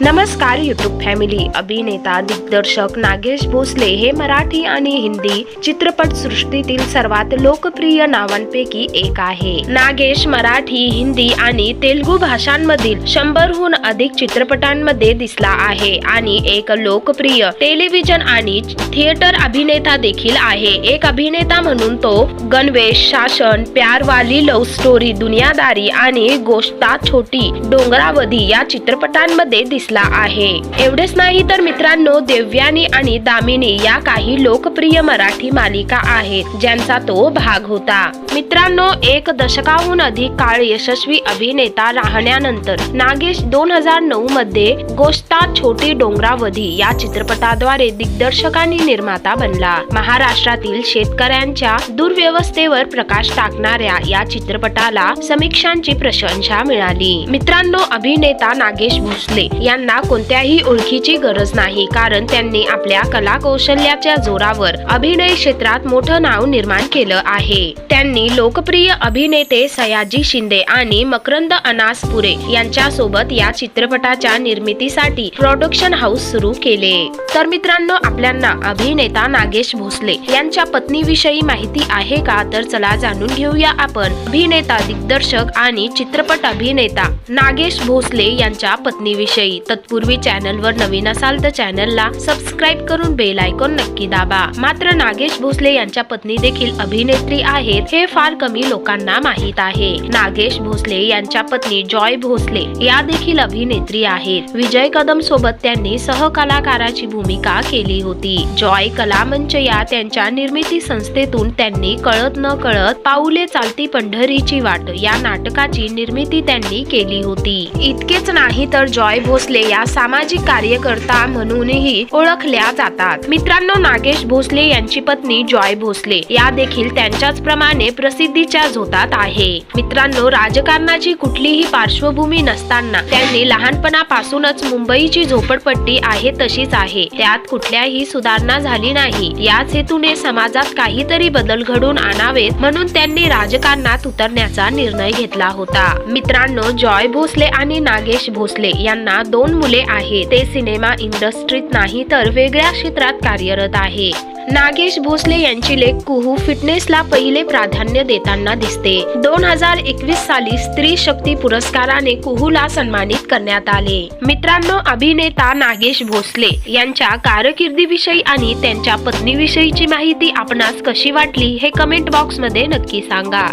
नमस्कार YouTube family अभिनेता दिग्दर्शक नागेश भोसले हे मराठी आणि हिंदी चित्रपट सृष्टीतील सर्वात लोकप्रिय नावांपैकी एक आहे. नागेश मराठी हिंदी आणि तेलुगू भाषांमधील शंभरहून अधिक चित्रपटांमध्ये दिसला आहे आणि एक लोकप्रिय टेलिव्हिजन आणि थिएटर अभिनेता देखील आहे. एक अभिनेता म्हणून तो गणवेश शासन प्यार वाली लव्ह स्टोरी दुनियादारी आणि गोष्टा छोटी डोंगरावधी या चित्रपटांमध्ये दिसला आहे. एवढेच नाही तर मित्रांनो देव्यानी आणि दामिनी या काही लोकप्रिय मराठी मालिका आहेत ज्यांचा तो भाग होता. मित्रांनो एक दशकाहून अधिक काळ यशस्वी अभिनेता राहण्यानंतर नागेश दोन हजार नऊ मध्ये गोष्टा छोटी डोंगरावधी या चित्रपटाद्वारे दिग्दर्शक आणि निर्माता बनला. महाराष्ट्रातील शेतकऱ्यांच्या दुर्व्यवस्थेवर प्रकाश टाकणाऱ्या या चित्रपटाला समीक्षांची प्रशंसा मिळाली. मित्रांनो अभिनेता नागेश भोसले त्यांना कोणत्याही ओळखीची गरज नाही कारण त्यांनी आपल्या कला कौशल्याच्या जोरावर अभिनय क्षेत्रात मोठं नाव निर्माण केलं आहे. त्यांनी लोकप्रिय अभिनेते सयाजी शिंदे आणि मकरंद अनासपुरे यांच्या सोबत या चित्रपटाच्या निर्मितीसाठी प्रोडक्शन हाऊस सुरू केले. तर मित्रांनो आपल्यांना अभिनेता नागेश भोसले यांच्या पत्नीविषयी माहिती आहे का? तर चला जाणून घेऊया आपण. अभिनेता दिग्दर्शक आणि चित्रपट अभिनेता नागेश भोसले यांच्या पत्नीविषयी. तत्पूर्वी चॅनलवर नवीन असाल तर चॅनलला सबस्क्राईब करून बेल आयकॉन नक्की दाबा. मात्र नागेश भोसले यांच्या पत्नी देखील अभिनेत्री आहेत हे फार कमी लोकांना माहीत आहे. नागेश भोसले यांच्या पत्नी जॉय भोसले या देखील अभिनेत्री आहेत. विजय कदम सोबत त्यांनी सहकलाकाराची भूमिका केली होती. जॉय कलामंच या त्यांच्या निर्मिती संस्थेतून त्यांनी कळत न कळत पाऊले चालती पंढरीची वाट या नाटकाची निर्मिती त्यांनी केली होती. इतकेच नाही तर जॉय भोसले या सामाजिक कार्यकर्ता म्हणूनही ओळखल्या जातात. मित्रांनो नागेश भोसले यांची पत्नी जॉय भोसले या देखील त्यांच्याच प्रमाणे प्रसिद्धीच्या झोतात आहे. मित्रांनो राजकारणाची कुठलीही पार्श्वभूमी नसताना त्यांनी लहानपणापासूनच मुंबईची झोपडपट्टी आहे तशीच आहे. त्यात कुठल्याही सुधारणा झाली नाही. याच हेतूने समाजात काहीतरी बदल घडून आणावेत म्हणून त्यांनी राजकारणात उतरण्याचा निर्णय घेतला होता. मित्रांनो जॉय भोसले आणि नागेश भोसले यांना दोन मुले आहेत. ते सिनेमा इंडस्ट्रीत नाही तर वेगळ्या क्षेत्रात कार्यरत आहे. नागेश भोसले यांची लेख कुहू फिटनेसला पहिले प्राधान्य देताना दिसते. दोन हजार एकवीस साली स्त्री शक्ती पुरस्काराने कुहूला सन्मानित करण्यात आले. मित्रांनो अभिनेता नागेश भोसले यांच्या कारकिर्दीविषयी आणि त्यांच्या पत्नीविषयीची माहिती आपणास कशी वाटली हे कमेंट बॉक्समध्ये नक्की सांगा.